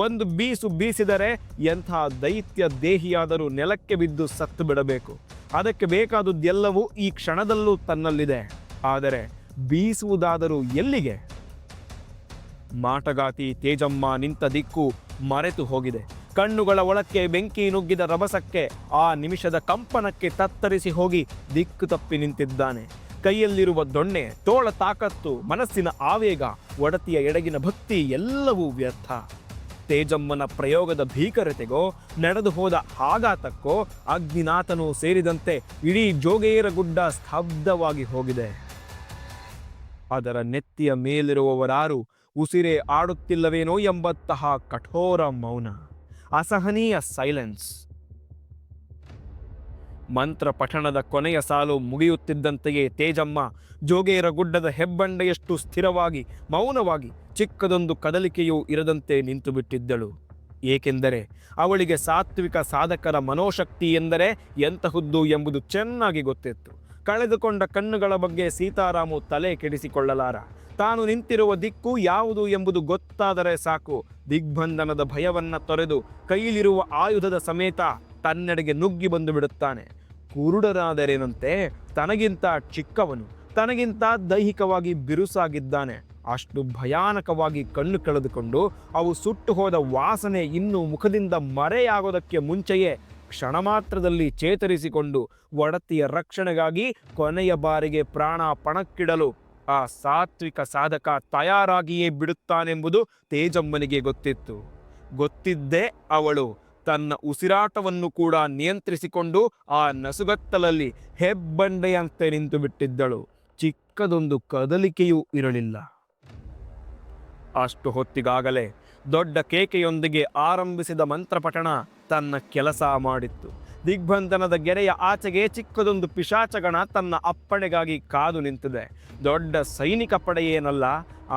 [SPEAKER 1] ಒಂದು ಬೀಸು ಬೀಸಿದರೆ ಎಂಥ ದೈತ್ಯ ದೇಹಿಯಾದರೂ ನೆಲಕ್ಕೆ ಬಿದ್ದು ಸತ್ತು ಬಿಡಬೇಕು. ಅದಕ್ಕೆ ಬೇಕಾದದ್ದೆಲ್ಲವೂ ಈ ಕ್ಷಣದಲ್ಲೂ ತನ್ನಲ್ಲಿದೆ. ಆದರೆ ಬೀಸುವುದಾದರೂ ಎಲ್ಲಿಗೆ? ಮಾಟಗಾತಿ ತೇಜಮ್ಮ ನಿಂತ ದಿಕ್ಕು ಮರೆತು ಹೋಗಿದೆ. ಕಣ್ಣುಗಳ ಒಳಕ್ಕೆ ಬೆಂಕಿ ನುಗ್ಗಿದ ರಭಸಕ್ಕೆ ಆ ನಿಮಿಷದ ಕಂಪನಕ್ಕೆ ತತ್ತರಿಸಿ ಹೋಗಿ ದಿಕ್ಕು ತಪ್ಪಿ ನಿಂತಿದ್ದಾನೆ. ಕೈಯಲ್ಲಿರುವ ದೊಣ್ಣೆ, ತೋಳ ತಾಕತ್ತು, ಮನಸ್ಸಿನ ಆವೇಗ, ಒಡತಿಯ ಎಡಗಿನ ಭಕ್ತಿ ಎಲ್ಲವೂ ವ್ಯರ್ಥ. ತೇಜಮ್ಮನ ಪ್ರಯೋಗದ ಭೀಕರತೆಗೋ, ನಡೆದು ಹೋದ ಆಘಾತಕ್ಕೋ, ಅಗ್ನಿನಾಥನು ಸೇರಿದಂತೆ ಇಡೀ ಜೋಗೇರ ಗುಡ್ಡ ಸ್ತಬ್ಧವಾಗಿ ಹೋಗಿದೆ. ಅದರ ನೆತ್ತಿಯ ಮೇಲಿರುವವರಾರು, ಉಸಿರೆ ಆಡುತ್ತಿಲ್ಲವೇನೋ ಎಂಬಂತಹ ಕಠೋರ ಮೌನ, ಅಸಹನೀಯ ಸೈಲೆನ್ಸ್. ಮಂತ್ರ ಪಠಣದ ಕೊನೆಯ ಸಾಲು ಮುಗಿಯುತ್ತಿದ್ದಂತೆಯೇ ತೇಜಮ್ಮ ಜೋಗೇರ ಗುಡ್ಡದ ಹೆಬ್ಬಂಡೆಯಷ್ಟು ಸ್ಥಿರವಾಗಿ, ಮೌನವಾಗಿ ಚಿಕ್ಕದೊಂದು ಕದಲಿಕೆಯೂ ಇರದಂತೆ ನಿಂತುಬಿಟ್ಟಿದ್ದಳು. ಏಕೆಂದರೆ ಅವಳಿಗೆ ಸಾತ್ವಿಕ ಸಾಧಕರ ಮನೋಶಕ್ತಿ ಎಂದರೆ ಎಂತಹುದ್ದು ಎಂಬುದು ಚೆನ್ನಾಗಿ ಗೊತ್ತಿತ್ತು. ಕಳೆದುಕೊಂಡ ಕಣ್ಣುಗಳ ಬಗ್ಗೆ ಸೀತಾರಾಮು ತಲೆ ಕೆಡಿಸಿಕೊಳ್ಳಲಾರ. ತಾನು ನಿಂತಿರುವ ದಿಕ್ಕು ಯಾವುದು ಎಂಬುದು ಗೊತ್ತಾದರೆ ಸಾಕು. ದಿಗ್ಬಂಧನದ ಭಯವನ್ನ ತೊರೆದು ಕೈಲಿರುವ ಆಯುಧದ ಸಮೇತ ತನ್ನೆಡೆಗೆ ನುಗ್ಗಿ ಬಂದು ಬಿಡುತ್ತಾನೆ. ಕುರುಡರಾದರೇನಂತೆ? ತನಗಿಂತ ಚಿಕ್ಕವನು. ತನಗಿಂತ ದೈಹಿಕವಾಗಿ ಬಿರುಸಾಗಿದ್ದಾನೆ. ಅಷ್ಟು ಭಯಾನಕವಾಗಿ ಕಣ್ಣು ಕಳೆದುಕೊಂಡು ಅವು ಸುಟ್ಟು ಹೋದ ವಾಸನೆ ಇನ್ನು ಮುಖದಿಂದ ಮರೆಯಾಗೋದಕ್ಕೆ ಮುಂಚೆಯೇ ಕ್ಷಣ ಮಾತ್ರದಲ್ಲಿ ಚೇತರಿಸಿಕೊಂಡು ಒಡತಿಯ ರಕ್ಷಣೆಗಾಗಿ ಕೊನೆಯ ಬಾರಿಗೆ ಪ್ರಾಣ ಪಣಕ್ಕಿಡಲು ಆ ಸಾತ್ವಿಕ ಸಾಧಕ ತಯಾರಾಗಿಯೇ ಬಿಡುತ್ತಾನೆಂಬುದು ತೇಜಮ್ಮನಿಗೆ ಗೊತ್ತಿತ್ತು. ಗೊತ್ತಿದ್ದೇ ಅವಳು ತನ್ನ ಉಸಿರಾಟವನ್ನು ಕೂಡ ನಿಯಂತ್ರಿಸಿಕೊಂಡು ಆ ನಸುಗತ್ತಲಲ್ಲಿ ಹೆಬ್ಬಂಡೆಯಂತೆ ನಿಂತು ಬಿಟ್ಟಿದ್ದಳು ಚಿಕ್ಕದೊಂದು ಕದಲಿಕೆಯೂ ಇರಲಿಲ್ಲ. ಅಷ್ಟು ಹೊತ್ತಿಗಾಗಲೇ ದೊಡ್ಡ ಕೇಕೆಯೊಂದಿಗೆ ಆರಂಭಿಸಿದ ಮಂತ್ರಪಠಣ ತನ್ನ ಕೆಲಸ ಮಾಡಿತ್ತು. ದಿಗ್ಬಂಧನದ ಗೆರೆಯ ಆಚೆಗೆ ಚಿಕ್ಕದೊಂದು ಪಿಶಾಚಗಣ ತನ್ನ ಅಪ್ಪಣೆಗಾಗಿ ಕಾದು ನಿಂತಿದೆ. ದೊಡ್ಡ ಸೈನಿಕ ಪಡೆಯೇನಲ್ಲ,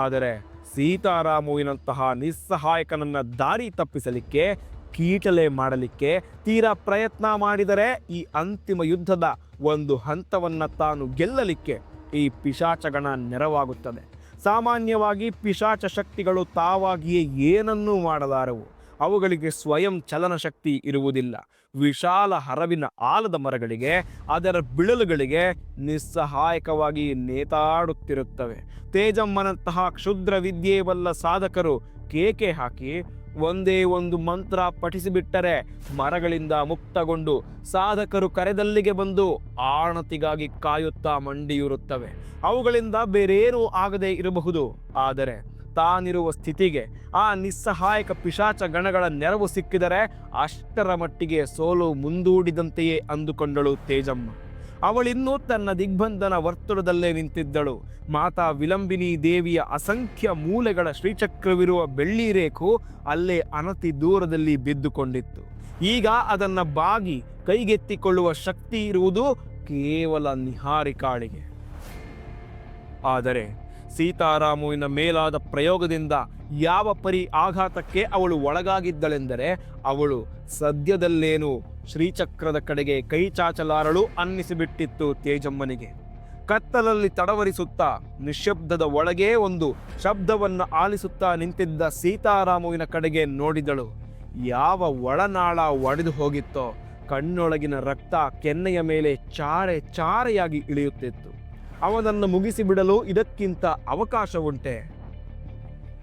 [SPEAKER 1] ಆದರೆ ಸೀತಾರಾಮುವಿನಂತಹ ನಿಸ್ಸಹಾಯಕನನ್ನ ದಾರಿ ತಪ್ಪಿಸಲಿಕ್ಕೆ, ಕೀಟಲೆ ಮಾಡಲಿಕ್ಕೆ ತೀರಾ ಪ್ರಯತ್ನ ಮಾಡಿದರೆ ಈ ಅಂತಿಮ ಯುದ್ಧದ ಒಂದು ಹಂತವನ್ನ ತಾನು ಗೆಲ್ಲಲಿಕ್ಕೆ ಈ ಪಿಶಾಚಗಣ ನೆರವಾಗುತ್ತದೆ. ಸಾಮಾನ್ಯವಾಗಿ ಪಿಶಾಚ ಶಕ್ತಿಗಳು ತಾವಾಗಿಯೇ ಏನನ್ನೂ ಮಾಡಲಾರವು. ಅವುಗಳಿಗೆ ಸ್ವಯಂ ಚಲನ ಶಕ್ತಿ ಇರುವುದಿಲ್ಲ. ವಿಶಾಲ ಹರವಿನ ಆಲದ ಮರಗಳಿಗೆ, ಅದರ ಬಿಳಲುಗಳಿಗೆ ನಿಸ್ಸಹಾಯಕವಾಗಿ ನೇತಾಡುತ್ತಿರುತ್ತವೆ. ತೇಜಮ್ಮನಂತಹ ಕ್ಷುದ್ರ ವಿದ್ಯೆ ಬಲ್ಲ ಸಾಧಕರು ಕೇಕೆ ಹಾಕಿ ಒಂದೇ ಒಂದು ಮಂತ್ರ ಪಠಿಸಿಬಿಟ್ಟರೆ ಮರಗಳಿಂದ ಮುಕ್ತಗೊಂಡು ಸಾಧಕರು ಕರೆದಲ್ಲಿಗೆ ಬಂದು ಆಣತಿಗಾಗಿ ಕಾಯುತ್ತಾ ಮಂಡಿಯೂರುತ್ತವೆ. ಅವುಗಳಿಂದ ಬೇರೇನೂ ಆಗದೇ ಇರಬಹುದು. ಆದರೆ ತಾನಿರುವ ಸ್ಥಿತಿಗೆ ಆ ನಿಸ್ಸಹಾಯಕ ಪಿಶಾಚ ಗಣಗಳ ನೆರವು ಸಿಕ್ಕಿದರೆ ಅಷ್ಟರ ಮಟ್ಟಿಗೆ ಸೋಲು ಮುಂದೂಡಿದಂತೆಯೇ ಅಂದುಕೊಂಡಳು ತೇಜಮ್ಮ. ಅವಳಿನ್ನೂ ತನ್ನ ದಿಗ್ಬಂಧನ ವರ್ತುಲದಲ್ಲೇ ನಿಂತಿದ್ದಳು. ಮಾತಾ ವಿಲಂಬಿನಿ ದೇವಿಯ ಅಸಂಖ್ಯ ಮೂಲೆಗಳ ಶ್ರೀಚಕ್ರವಿರುವ ಬೆಳ್ಳಿ ರೇಖು ಅಲ್ಲೇ ಅನತಿ ದೂರದಲ್ಲಿ ಬಿದ್ದುಕೊಂಡಿತ್ತು. ಈಗ ಅದನ್ನು ಬಾಗಿ ಕೈಗೆತ್ತಿಕೊಳ್ಳುವ ಶಕ್ತಿ ಇರುವುದು ಕೇವಲ ನಿಹಾರಿಕಾಳಿಗೆ ಆದರೆ ಸೀತಾರಾಮುವಿನ ಮೇಲಾದ ಪ್ರಯೋಗದಿಂದ ಯಾವ ಪರಿ ಆಘಾತಕ್ಕೆ ಅವಳು ಒಳಗಾಗಿದ್ದಳೆಂದರೆ ಅವಳು ಸದ್ಯದಲ್ಲೇನು ಶ್ರೀಚಕ್ರದ ಕಡೆಗೆ ಕೈ ಚಾಚಲಾರಳು ಅನ್ನಿಸಿಬಿಟ್ಟಿತ್ತು ತೇಜಮ್ಮನಿಗೆ. ಕತ್ತಲಲ್ಲಿ ತಡವರಿಸುತ್ತಾ ನಿಶಬ್ದದ ಒಳಗೇ ಒಂದು ಶಬ್ದವನ್ನು ಆಲಿಸುತ್ತಾ ನಿಂತಿದ್ದ ಸೀತಾರಾಮುವಿನ ಕಡೆಗೆ ನೋಡಿದಳು. ಯಾವ ಒಳನಾಳ ಒಡೆದು ಹೋಗಿತ್ತೋ, ಕಣ್ಣೊಳಗಿನ ರಕ್ತ ಕೆನ್ನೆಯ ಮೇಲೆ ಚಾರೆ ಚಾರೆಯಾಗಿ ಇಳಿಯುತ್ತಿತ್ತು. ಅವನನ್ನು ಮುಗಿಸಿಬಿಡಲು ಇದಕ್ಕಿಂತ ಅವಕಾಶ ಉಂಟೆ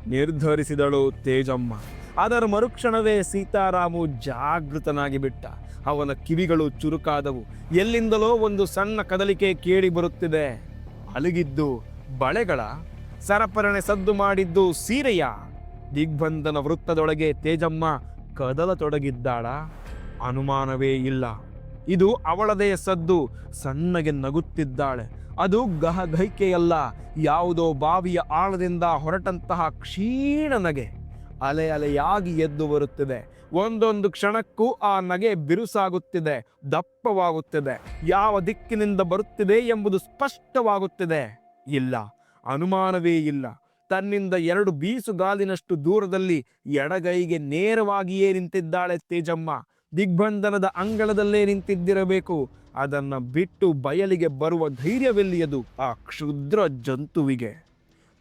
[SPEAKER 1] ನಿರ್ಧರಿಸಿದಳು ತೇಜಮ್ಮ. ಅದರ ಮರುಕ್ಷಣವೇ ಸೀತಾರಾಮು ಜಾಗೃತನಾಗಿ ಬಿಟ್ಟ ಅವನ ಕಿವಿಗಳು ಚುರುಕಾದವು. ಎಲ್ಲಿಂದಲೋ ಒಂದು ಸಣ್ಣ ಕದಲಿಕೆ ಕೇಳಿ ಬರುತ್ತಿದೆ. ಅಲುಗಿದ್ದು ಬಳೆಗಳ ಸರಪರಣೆ ಸದ್ದು ಮಾಡಿದ್ದು ಸೀರೆಯ ದಿಗ್ಬಂಧನ ವೃತ್ತದೊಳಗೆ ತೇಜಮ್ಮ ಕದಲತೊಡಗಿದ್ದಾಳ. ಅನುಮಾನವೇ ಇಲ್ಲ. ಇದು ಅವಳದೇ ಸದ್ದು. ಸಣ್ಣಗೆ ನಗುತ್ತಿದ್ದಾಳೆ. ಅದು ಗಹಗೈಕೆಯಲ್ಲ ಯಾವುದೋ ಬಾವಿಯ ಆಳದಿಂದ ಹೊರಟಂತಹ ಕ್ಷೀಣ ನಗೆ. ಅಲೆ ಅಲೆಯಾಗಿ ಎದ್ದು ಬರುತ್ತಿದೆ. ಒಂದೊಂದು ಕ್ಷಣಕ್ಕೂ ಆ ನಗೆ ಬಿರುಸಾಗುತ್ತಿದೆ, ದಪ್ಪವಾಗುತ್ತಿದೆ. ಯಾವ ದಿಕ್ಕಿನಿಂದ ಬರುತ್ತಿದೆ ಎಂಬುದು ಸ್ಪಷ್ಟವಾಗುತ್ತಿದೆ. ಇಲ್ಲ, ಅನುಮಾನವೇ ಇಲ್ಲ. ತನ್ನಿಂದ ಎರಡು ಬೀಸುಗಾಲಿನಷ್ಟು ದೂರದಲ್ಲಿ ಎಡಗೈಗೆ ನೇರವಾಗಿಯೇ ನಿಂತಿದ್ದಾಳೆ ತೇಜಮ್ಮ. ದಿಗ್ಬಂಧನದ ಅಂಗಳದಲ್ಲೇ ನಿಂತಿದ್ದಿರಬೇಕು. ಅದನ್ನ ಬಿಟ್ಟು ಬಯಲಿಗೆ ಬರುವ ಧೈರ್ಯವೆಲ್ಲಿಯದು ಆ ಕ್ಷುದ್ರ ಜಂತುವಿಗೆ.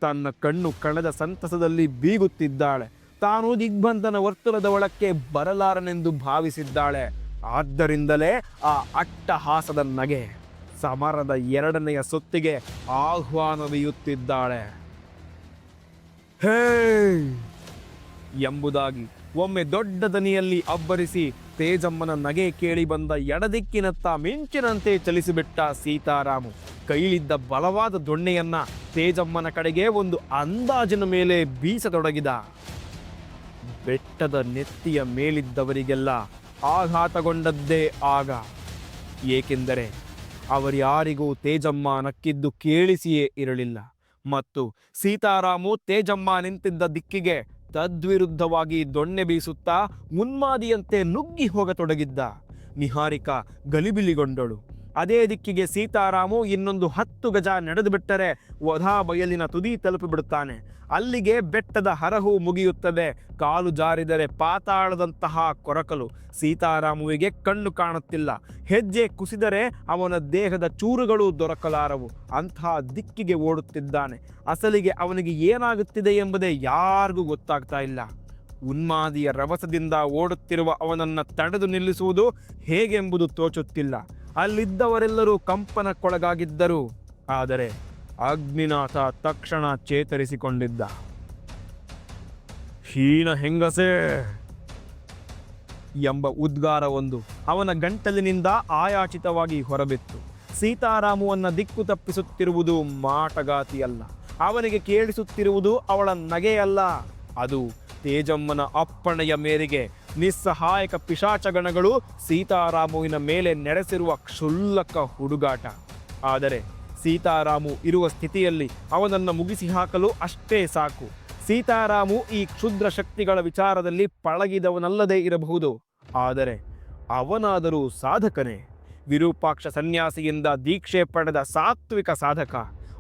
[SPEAKER 1] ತನ್ನ ಕಣ್ಣು ಕಳೆದ ಸಂತಸದಲ್ಲಿ ಬೀಗುತ್ತಿದ್ದಾಳೆ. ತಾನು ದಿಗ್ಬಂಧನ ವರ್ತುಲದ ಒಳಕ್ಕೆ ಬರಲಾರನೆಂದು ಭಾವಿಸಿದ್ದಾಳೆ. ಆದ್ದರಿಂದಲೇ ಆ ಅಟ್ಟಹಾಸದ ನಗೆ ಸಮರದ ಎರಡನೆಯ ಸುತ್ತಿಗೆ ಆಹ್ವಾನವಿಯುತ್ತಿದ್ದಾಳೆ. ಹೇ ಎಂಬುದಾಗಿ ಒಮ್ಮೆ ದೊಡ್ಡ ದನಿಯಲ್ಲಿ ಅಬ್ಬರಿಸಿ ತೇಜಮ್ಮನ ನಗೆ ಕೇಳಿ ಬಂದ ಎಡದಿಕ್ಕಿನತ್ತ ಮಿಂಚಿನಂತೆ ಚಲಿಸಿಬಿಟ್ಟ ಸೀತಾರಾಮು ಕೈಲಿದ್ದ ಬಲವಾದ ದೊಣ್ಣೆಯನ್ನ ತೇಜಮ್ಮನ ಕಡೆಗೆ ಒಂದು ಅಂದಾಜಿನ ಮೇಲೆ ಬೀಸತೊಡಗಿದ. ಬೆಟ್ಟದ ನೆತ್ತಿಯ ಮೇಲಿದ್ದವರಿಗೆಲ್ಲ ಆಘಾತಗೊಂಡದ್ದೇ ಆಗ. ಏಕೆಂದರೆ ಅವರ್ಯಾರಿಗೂ ತೇಜಮ್ಮ ನಕ್ಕಿದ್ದು ಕೇಳಿಸಿಯೇ ಇರಲಿಲ್ಲ ಮತ್ತು ಸೀತಾರಾಮು ತೇಜಮ್ಮ ನಿಂತಿದ್ದ ದಿಕ್ಕಿಗೆ ತದ್ವಿರುದ್ಧವಾಗಿ ದೊಣ್ಣೆ ಬೀಸುತ್ತಾ ಮುನ್ಮಾದಿಯಂತೆ ನುಗ್ಗಿ ಹೋಗತೊಡಗಿದ್ದ. ನಿಹಾರಿಕಾ ಗಲಿಬಿಲಿಗೊಂಡಳು. ಅದೇ ದಿಕ್ಕಿಗೆ ಸೀತಾರಾಮು ಇನ್ನೊಂದು ಹತ್ತು ಗಜ ನಡೆದು ಬಿಟ್ಟರೆ ವಧಾ ಬಯಲಿನ ತುದಿ ತಲುಪಿಬಿಡುತ್ತಾನೆ ಅಲ್ಲಿಗೆ ಬೆಟ್ಟದ ಹರಹು ಮುಗಿಯುತ್ತದೆ. ಕಾಲು ಜಾರಿದರೆ ಪಾತಾಳದಂತಹ ಕೊರಕಲು. ಸೀತಾರಾಮುವಿಗೆ ಕಣ್ಣು ಕಾಣುತ್ತಿಲ್ಲ. ಹೆಜ್ಜೆ ಕುಸಿದರೆ ಅವನ ದೇಹದ ಚೂರುಗಳು ದೊರಕಲಾರವು. ಅಂತಹ ದಿಕ್ಕಿಗೆ ಓಡುತ್ತಿದ್ದಾನೆ. ಅಸಲಿಗೆ ಅವನಿಗೆ ಏನಾಗುತ್ತಿದೆ ಎಂಬುದೇ ಯಾರಿಗೂ ಗೊತ್ತಾಗ್ತಾ ಇಲ್ಲ. ಉನ್ಮಾದಿಯ ರವಸದಿಂದ ಓಡುತ್ತಿರುವ ಅವನನ್ನು ತಡೆದು ನಿಲ್ಲಿಸುವುದು ಹೇಗೆಂಬುದು ತೋಚುತ್ತಿಲ್ಲ. ಅಲ್ಲಿದ್ದವರೆಲ್ಲರೂ ಕಂಪನಕ್ಕೊಳಗಾಗಿದ್ದರು. ಆದರೆ ಅಗ್ನಿನಾಥ ತಕ್ಷಣ ಚೇತರಿಸಿಕೊಂಡಿದ್ದ. ಹೀನ ಹೆಂಗಸೇ! ಎಂಬ ಉದ್ಗಾರವೊಂದು ಅವನ ಗಂಟಲಿನಿಂದ ಆಯಾಚಿತವಾಗಿ ಹೊರಬಿತ್ತು. ಸೀತಾರಾಮುವನ್ನ ದಿಕ್ಕು ತಪ್ಪಿಸುತ್ತಿರುವುದು ಮಾಟಗಾತಿಯಲ್ಲ. ಅವನಿಗೆ ಕೇಳಿಸುತ್ತಿರುವುದು ಅವಳ ನಗೆಯಲ್ಲ. ಅದು ತೇಜಮ್ಮನ ಅಪ್ಪಣೆಯ ಮೇರೆಗೆ ನಿಸ್ಸಹಾಯಕ ಪಿಶಾಚಗಣಗಳು ಸೀತಾರಾಮುವಿನ ಮೇಲೆ ನಡೆಸಿರುವ ಕ್ಷುಲ್ಲಕ ಹುಡುಗಾಟ. ಆದರೆ ಸೀತಾರಾಮು ಇರುವ ಸ್ಥಿತಿಯಲ್ಲಿ ಅವನನ್ನು ಮುಗಿಸಿ ಹಾಕಲು ಅಷ್ಟೇ ಸಾಕು. ಸೀತಾರಾಮು ಈ ಕ್ಷುದ್ರ ಶಕ್ತಿಗಳ ವಿಚಾರದಲ್ಲಿ ಪಳಗಿದವನಲ್ಲದೇ ಇರಬಹುದು. ಆದರೆ ಅವನಾದರೂ ಸಾಧಕನೇ. ವಿರೂಪಾಕ್ಷ ಸನ್ಯಾಸಿಯಿಂದ ದೀಕ್ಷೆ ಪಡೆದ ಸಾತ್ವಿಕ ಸಾಧಕ.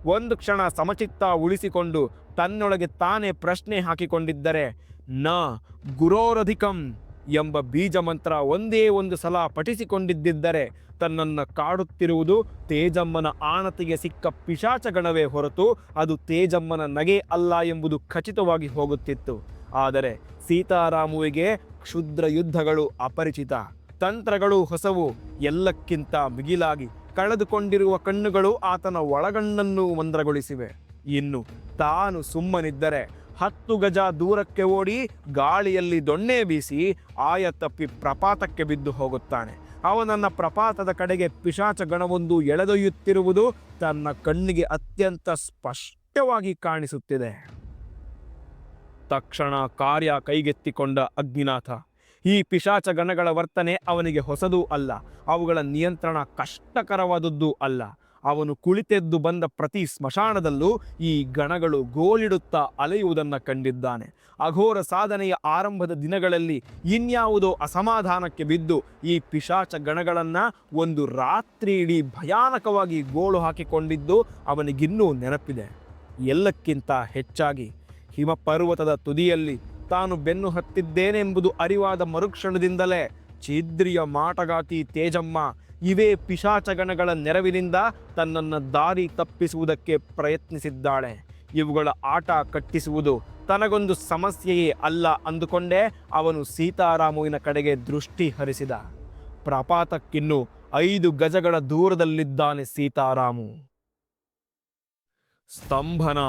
[SPEAKER 1] ಒಂದು ಕ್ಷಣ ಸಮಚಿತ್ತ ಉಳಿಸಿಕೊಂಡು ತನ್ನೊಳಗೆ ತಾನೇ ಪ್ರಶ್ನೆ ಹಾಕಿಕೊಂಡಿದ್ದರೆ, ನ ಗುರೋರಧಿಕಂ. ಎಂಬ ಬೀಜ ಮಂತ್ರ ಒಂದೇ ಒಂದು ಸಲ ಪಠಿಸಿಕೊಂಡಿದ್ದರೆ ತನ್ನನ್ನು ಕಾಡುತ್ತಿರುವುದು ತೇಜಮ್ಮನ ಆಣತಿಗೆ ಸಿಕ್ಕ ಪಿಶಾಚಗಣವೇ ಹೊರತು ಅದು ತೇಜಮ್ಮನ ನಗೆ ಅಲ್ಲ ಎಂಬುದು ಖಚಿತವಾಗಿ ಹೋಗುತ್ತಿತ್ತು. ಆದರೆ ಸೀತಾರಾಮುವಿಗೆ ಕ್ಷುದ್ರ ಯುದ್ಧಗಳು ಅಪರಿಚಿತ. ತಂತ್ರಗಳು ಹೊಸವು, ಎಲ್ಲಕ್ಕಿಂತ ಮಿಗಿಲಾಗಿ ಕಳೆದುಕೊಂಡಿರುವ ಕಣ್ಣುಗಳು ಆತನ ಒಳಗಣ್ಣನ್ನು ಮಂದ್ರಗೊಳಿಸಿವೆ ಇನ್ನು ತಾನು ಸುಮ್ಮನಿದ್ದರೆ ಹತ್ತು ಗಜ ದೂರಕ್ಕೆ ಓಡಿ ಗಾಳಿಯಲ್ಲಿ ದೊಣ್ಣೆ ಬೀಸಿ ಆಯ ತಪ್ಪಿ ಪ್ರಪಾತಕ್ಕೆ ಬಿದ್ದು ಹೋಗುತ್ತಾನೆ. ಅವನನ್ನ ಪ್ರಪಾತದ ಕಡೆಗೆ ಪಿಶಾಚ ಗಣವೊಂದು ಎಳೆದೊಯ್ಯುತ್ತಿರುವುದು ತನ್ನ ಕಣ್ಣಿಗೆ ಅತ್ಯಂತ ಸ್ಪಷ್ಟವಾಗಿ ಕಾಣಿಸುತ್ತಿದೆ. ತಕ್ಷಣ ಕಾರ್ಯ ಕೈಗೆತ್ತಿಕೊಂಡ ಅಗ್ನಿನಾಥ. ಈ ಪಿಶಾಚ ಗಣಗಳ ವರ್ತನೆ ಅವನಿಗೆ ಹೊಸದೂ ಅಲ್ಲ, ಅವುಗಳ ನಿಯಂತ್ರಣ ಕಷ್ಟಕರವಾದದ್ದೂ ಅಲ್ಲ. ಅವನು ಕುಳಿತೆದ್ದು ಬಂದ ಪ್ರತಿ ಸ್ಮಶಾನದಲ್ಲೂ ಈ ಗಣಗಳು ಗೋಲಿಡುತ್ತಾ ಅಲೆಯುವುದನ್ನು ಕಂಡಿದ್ದಾನೆ. ಅಘೋರ ಸಾಧನೆಯ ಆರಂಭದ ದಿನಗಳಲ್ಲಿ ಇನ್ಯಾವುದೋ ಅಸಮಾಧಾನಕ್ಕೆ ಬಿದ್ದು ಈ ಪಿಶಾಚ ಗಣಗಳನ್ನು ಒಂದು ರಾತ್ರಿ ಇಡೀ ಭಯಾನಕವಾಗಿ ಗೋಳು ಹಾಕಿಕೊಂಡಿದ್ದು ಅವನಿಗಿನ್ನೂ ನೆನಪಿದೆ. ಎಲ್ಲಕ್ಕಿಂತ ಹೆಚ್ಚಾಗಿ ಹಿಮಪರ್ವತದ ತುದಿಯಲ್ಲಿ ತಾನು ಬೆನ್ನು ಹತ್ತಿದ್ದೇನೆಂಬುದು ಅರಿವಾದ ಮರುಕ್ಷಣದಿಂದಲೇ ಛಿದ್ರಿಯ ಮಾಟಗಾತಿ ತೇಜಮ್ಮ ಇವೇ ಪಿಶಾಚಗಣಗಳ ನೆರವಿನಿಂದ ತನ್ನನ್ನು ದಾರಿ ತಪ್ಪಿಸುವುದಕ್ಕೆ ಪ್ರಯತ್ನಿಸಿದ್ದಾಳೆ. ಇವುಗಳ ಆಟ ಕಟ್ಟಿಸುವುದು ತನಗೊಂದು ಸಮಸ್ಯೆಯೇ ಅಲ್ಲ ಅಂದುಕೊಂಡೇ ಅವನು ಸೀತಾರಾಮುವಿನ ಕಡೆಗೆ ದೃಷ್ಟಿ ಹರಿಸಿದ. ಪ್ರಪಾತಕ್ಕಿನ್ನು ಐದು ಗಜಗಳ ದೂರದಲ್ಲಿದ್ದಾನೆ ಸೀತಾರಾಮು. ಸ್ತಂಭನ,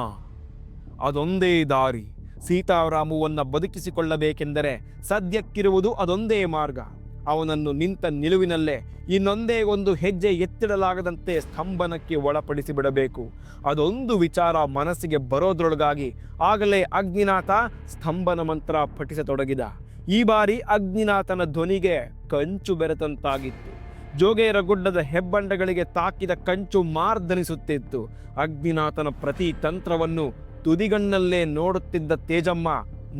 [SPEAKER 1] ಅದೊಂದೇ ದಾರಿ. ಸೀತಾರಾಮುವನ್ನು ಬದುಕಿಸಿಕೊಳ್ಳಬೇಕೆಂದರೆ ಸದ್ಯಕ್ಕಿರುವುದು ಅದೊಂದೇ ಮಾರ್ಗ. ಅವನನ್ನು ನಿಂತ ನಿಲುವಿನಲ್ಲೇ ಇನ್ನೊಂದೇ ಒಂದು ಹೆಜ್ಜೆ ಎತ್ತಿಡಲಾಗದಂತೆ ಸ್ತಂಭನಕ್ಕೆ ಒಳಪಡಿಸಿ ಬಿಡಬೇಕು ಅದೊಂದು ವಿಚಾರ ಮನಸ್ಸಿಗೆ ಬರೋದ್ರೊಳಗಾಗಿ ಆಗಲೇ ಅಗ್ನಿನಾಥ ಸ್ತಂಭನ ಮಂತ್ರ ಪಠಿಸತೊಡಗಿದ. ಈ ಬಾರಿ ಅಗ್ನಿನಾಥನ ಧ್ವನಿಗೆ ಕಂಚು ಬೆರೆತಂತಾಗಿತ್ತು. ಜೋಗೇರ ಗುಡ್ಡದ ಹೆಬ್ಬಂಡಗಳಿಗೆ ತಾಕಿದ ಕಂಚು ಮಾರ್ದನಿಸುತ್ತಿತ್ತು. ಅಗ್ನಿನಾಥನ ಪ್ರತಿ ತಂತ್ರವನ್ನು ತುದಿಗಣ್ಣಲ್ಲೇ ನೋಡುತ್ತಿದ್ದ ತೇಜಮ್ಮ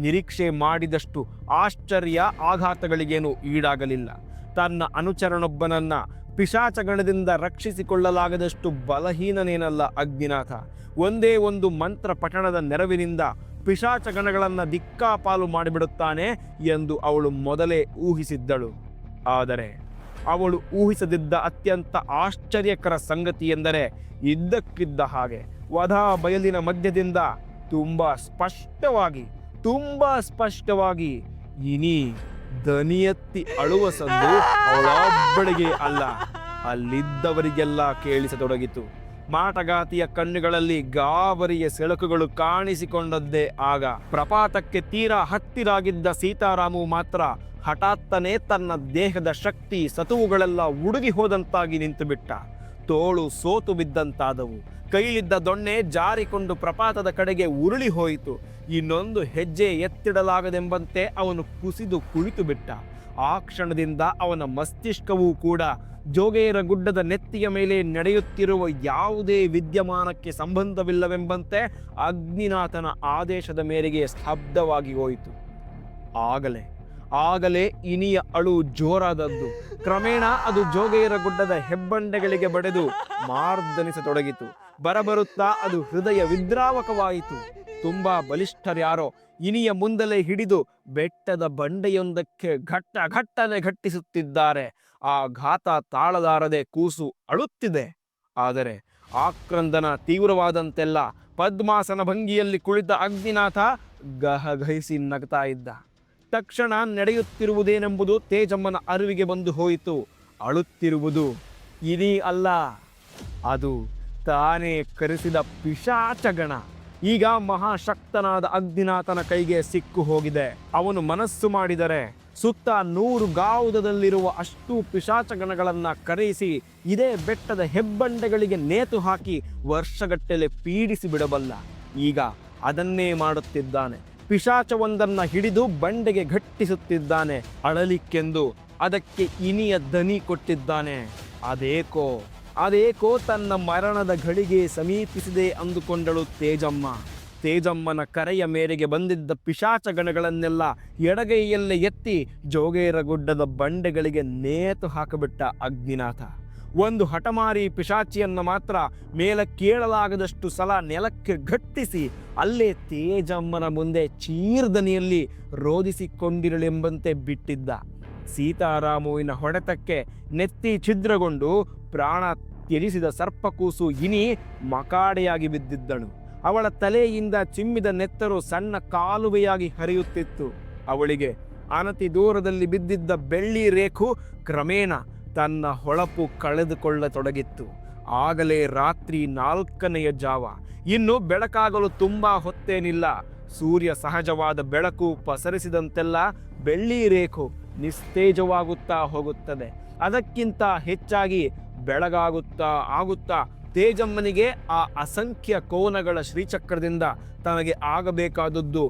[SPEAKER 1] ನಿರೀಕ್ಷೆ ಮಾಡಿದಷ್ಟು ಆಶ್ಚರ್ಯ ಆಘಾತಗಳಿಗೇನು ಈಡಾಗಲಿಲ್ಲ. ತನ್ನ ಅನುಚರನೊಬ್ಬನನ್ನು ಪಿಶಾಚಗಣದಿಂದ ರಕ್ಷಿಸಿಕೊಳ್ಳಲಾಗದಷ್ಟು ಬಲಹೀನನೇನಲ್ಲ ಅಗ್ನಿನಾಥ. ಒಂದೇ ಒಂದು ಮಂತ್ರ ಪಠಣದ ನೆರವಿನಿಂದ ಪಿಶಾಚಗಣಗಳನ್ನು ದಿಕ್ಕಾಪಾಲು ಮಾಡಿಬಿಡುತ್ತಾನೆ ಎಂದು ಅವಳು ಮೊದಲೇ ಊಹಿಸಿದ್ದಳು. ಆದರೆ ಅವಳು ಊಹಿಸದಿದ್ದ ಅತ್ಯಂತ ಆಶ್ಚರ್ಯಕರ ಸಂಗತಿ ಎಂದರೆ ಇದ್ದಕ್ಕಿದ್ದ ಹಾಗೆ ವಧಾ ಬಯಲಿನ ಮಧ್ಯದಿಂದ ತುಂಬ ಸ್ಪಷ್ಟವಾಗಿ ತುಂಬಾ ಸ್ಪಷ್ಟವಾಗಿ, ಇನಿ ದನಿಯತ್ತಿ ಅಳುವ ಸಂದು ಅವಳೊಬ್ಬಳಿಗೆ ಅಲ್ಲ. ಅಲ್ಲಿದ್ದವರಿಗೆಲ್ಲ ಕೇಳಿಸತೊಡಗಿತು. ಮಾಟಗಾತಿಯ ಕಣ್ಣುಗಳಲ್ಲಿ ಗಾಬರಿಯ ಸೆಳಕುಗಳು ಕಾಣಿಸಿಕೊಂಡದ್ದೇ ಆಗ. ಪ್ರಪಾತಕ್ಕೆ ತೀರಾ ಹತ್ತಿರಾಗಿದ್ದ ಸೀತಾರಾಮು ಮಾತ್ರ ಹಠಾತ್ತನೇ ತನ್ನ ದೇಹದ ಶಕ್ತಿ, ಸತುವುಗಳೆಲ್ಲ ಉಡುಗಿ ಹೋದಂತಾಗಿ ನಿಂತುಬಿಟ್ಟ. ತೋಳು ಸೋತು ಬಿದ್ದಂತಾದವು. ಕೈಲಿದ್ದ ದೊಣ್ಣೆ ಜಾರಿಕೊಂಡು ಪ್ರಪಾತದ ಕಡೆಗೆ ಉರುಳಿ ಹೋಯಿತು. ಇನ್ನೊಂದು ಹೆಜ್ಜೆ ಎತ್ತಿಡಲಾಗದೆಂಬಂತೆ ಅವನು ಕುಸಿದು ಕುಳಿತು ಬಿಟ್ಟ. ಆ ಕ್ಷಣದಿಂದ ಅವನ ಮಸ್ತಿಷ್ಕವೂ ಕೂಡ ಜೋಗೇರ ಗುಡ್ಡದ ನೆತ್ತಿಯ ಮೇಲೆ ನಡೆಯುತ್ತಿರುವ ಯಾವುದೇ ವಿದ್ಯಮಾನಕ್ಕೆ ಸಂಬಂಧವಿಲ್ಲವೆಂಬಂತೆ ಅಗ್ನಿನಾಥನ ಆದೇಶದ ಮೇರೆಗೆ ಸ್ತಬ್ಧವಾಗಿ ಹೋಯಿತು. ಆಗಲೇ ಆಗಲೇ ಇನಿಯ ಅಳು ಜೋರಾದದ್ದು. ಕ್ರಮೇಣ ಅದು ಜೋಗೈರ ಗುಡ್ಡದ ಹೆಬ್ಬಂಡೆಗಳಿಗೆ ಬಡೆದು ಮಾರ್ದನಿಸತೊಡಗಿತು. ಬರಬರುತ್ತಾ ಅದು ಹೃದಯ ವಿದ್ರಾವಕವಾಯಿತು. ತುಂಬಾ ಬಲಿಷ್ಠರ್ಯಾರೋ ಇನಿಯ ಮುಂದಲೇ ಹಿಡಿದು ಬೆಟ್ಟದ ಬಂಡೆಯೊಂದಕ್ಕೆ ಘಟ್ಟ ಘಟ್ಟನೆ ಘಟ್ಟಿಸುತ್ತಿದ್ದಾರೆ. ಆ ಘಾತ ತಾಳದಾರದೆ ಕೂಸು ಅಳುತ್ತಿದೆ. ಆದರೆ ಆಕ್ರಂದನ ತೀವ್ರವಾದಂತೆಲ್ಲ ಪದ್ಮಾಸನ ಭಂಗಿಯಲ್ಲಿ ಕುಳಿತ ಅಗ್ನಿನಾಥ ಗಹಗಹಿಸಿ ನಗ್ತಾ ಇದ್ದ. ತಕ್ಷಣ ನಡೆಯುತ್ತಿರುವುದೇನೆಂಬುದು ತೇಜಮ್ಮನ ಅರಿವಿಗೆ ಬಂದು ಹೋಯಿತು. ಅಳುತ್ತಿರುವುದು ಇದೀ ಅಲ್ಲ, ಅದು ತಾನೇ ಕರೆಸಿದ ಪಿಶಾಚಗಣ. ಈಗ ಮಹಾಶಕ್ತನಾದ ಅಗ್ನಿನಾಥನ ಕೈಗೆ ಸಿಕ್ಕು ಹೋಗಿದೆ. ಅವನು ಮನಸ್ಸು ಮಾಡಿದರೆ ಸುತ್ತ ನೂರು ಗಾವುದದಲ್ಲಿರುವ ಅಷ್ಟು ಪಿಶಾಚಗಣಗಳನ್ನು ಕರೆಯಿಸಿ ಇದೇ ಬೆಟ್ಟದ ಹೆಬ್ಬಂಡೆಗಳಿಗೆ ನೇತು ಹಾಕಿ ವರ್ಷಗಟ್ಟಲೆ ಪೀಡಿಸಿ ಬಿಡಬಲ್ಲ. ಈಗ ಅದನ್ನೇ ಮಾಡುತ್ತಿದ್ದಾನೆ. ಪಿಶಾಚವೊಂದನ್ನ ಹಿಡಿದು ಬಂಡೆಗೆ ಘಟ್ಟಿಸುತ್ತಿದ್ದಾನೆ ಅಳಲಿಕ್ಕೆಂದು. ಅದಕ್ಕೆ ಇನಿಯ ದನಿ ಕೊಟ್ಟಿದ್ದಾನೆ. ಅದೇಕೋ ಅದೇಕೋ ತನ್ನ ಮರಣದ ಘಳಿಗೆ ಸಮೀಪಿಸಿದೆ ಅಂದುಕೊಂಡಳು ತೇಜಮ್ಮ. ತೇಜಮ್ಮನ ಕರೆಯ ಮೇರೆಗೆ ಬಂದಿದ್ದ ಪಿಶಾಚ ಗಣಗಳನ್ನೆಲ್ಲ ಎಡಗೈಯಲ್ಲೇ ಎತ್ತಿ ಜೋಗೇರ ಗುಡ್ಡದ ಬಂಡೆಗಳಿಗೆ ನೇತು ಹಾಕಿಬಿಟ್ಟ ಅಗ್ನಿನಾಥ. ಒಂದು ಹಠಮಾರಿ ಪಿಶಾಚಿಯನ್ನು ಮಾತ್ರ ಮೇಲಕ್ಕೇಳಲಾಗದಷ್ಟು ಸಲ ನೆಲಕ್ಕೆ ಘಟ್ಟಿಸಿ ಅಲ್ಲೇ ತೇಜಮ್ಮನ ಮುಂದೆ ಚೀರ್ದನಿಯಲ್ಲಿ ರೋಧಿಸಿಕೊಂಡಿರಲೆಂಬಂತೆ ಬಿಟ್ಟಿದ್ದ. ಸೀತಾರಾಮುವಿನ ಹೊಡೆತಕ್ಕೆ ನೆತ್ತಿ ಛಿದ್ರಗೊಂಡು ಪ್ರಾಣ ತ್ಯಜಿಸಿದ ಸರ್ಪಕೂಸು ಇನಿ ಮಕಾಡೆಯಾಗಿ ಬಿದ್ದಿದ್ದಳು. ಅವಳ ತಲೆಯಿಂದ ಚಿಮ್ಮಿದ ನೆತ್ತರು ಸಣ್ಣ ಕಾಲುವೆಯಾಗಿ ಹರಿಯುತ್ತಿತ್ತು. ಅವಳಿಗೆ ಅನತಿ ದೂರದಲ್ಲಿ ಬಿದ್ದಿದ್ದ ಬೆಳ್ಳಿ ರೇಖು ಕ್ರಮೇಣ ತನ್ನ ಹೊಳಪು ಕಳೆದುಕೊಳ್ಳತೊಡಗಿತ್ತು. ಆಗಲೇ ರಾತ್ರಿ ನಾಲ್ಕನೆಯ ಜಾವ. ಇನ್ನು ಬೆಳಕಾಗಲು ತುಂಬ ಹೊತ್ತೇನಿಲ್ಲ. ಸೂರ್ಯ ಸಹಜವಾದ ಬೆಳಕು ಪಸರಿಸಿದಂತೆಲ್ಲ ಬೆಳ್ಳಿ ರೇಖು ನಿಸ್ತೇಜವಾಗುತ್ತಾ ಹೋಗುತ್ತದೆ. ಅದಕ್ಕಿಂತ ಹೆಚ್ಚಾಗಿ ಬೆಳಗಾಗುತ್ತಾ ಆಗುತ್ತಾ ತೇಜಮ್ಮನಿಗೆ ಆ ಅಸಂಖ್ಯ ಕೋನಗಳ ಶ್ರೀಚಕ್ರದಿಂದ ತನಗೆ ಆಗಬೇಕಾದದ್ದು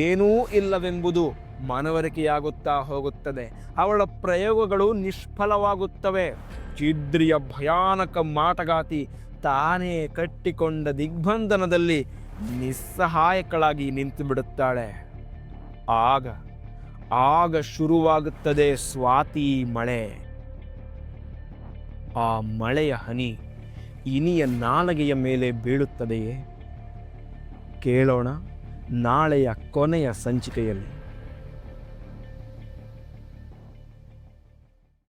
[SPEAKER 1] ಏನೂ ಇಲ್ಲವೆಂಬುದು ಮನವರಿಕೆಯಾಗುತ್ತಾ ಹೋಗುತ್ತದೆ. ಅವಳ ಪ್ರಯೋಗಗಳು ನಿಷ್ಫಲವಾಗುತ್ತವೆ. ಚಿದ್ರಿಯ ಭಯಾನಕ ಮಾಟಗಾತಿ ತಾನೇ ಕಟ್ಟಿಕೊಂಡ ದಿಗ್ಬಂಧನದಲ್ಲಿ ನಿಸ್ಸಹಾಯಕಳಾಗಿ ನಿಂತು ಬಿಡುತ್ತಾಳೆ ಆಗ ಆಗ ಶುರುವಾಗುತ್ತದೆ ಸ್ವಾತಿ ಮಳೆ. ಆ ಮಳೆಯ ಹನಿ ಇನಿಯ ನಾಲಗೆಯ ಮೇಲೆ ಬೀಳುತ್ತದೆಯೇ? ಕೇಳೋಣ ನಾಳೆಯ ಕೊನೆಯ ಸಂಚಿಕೆಯಲ್ಲಿ.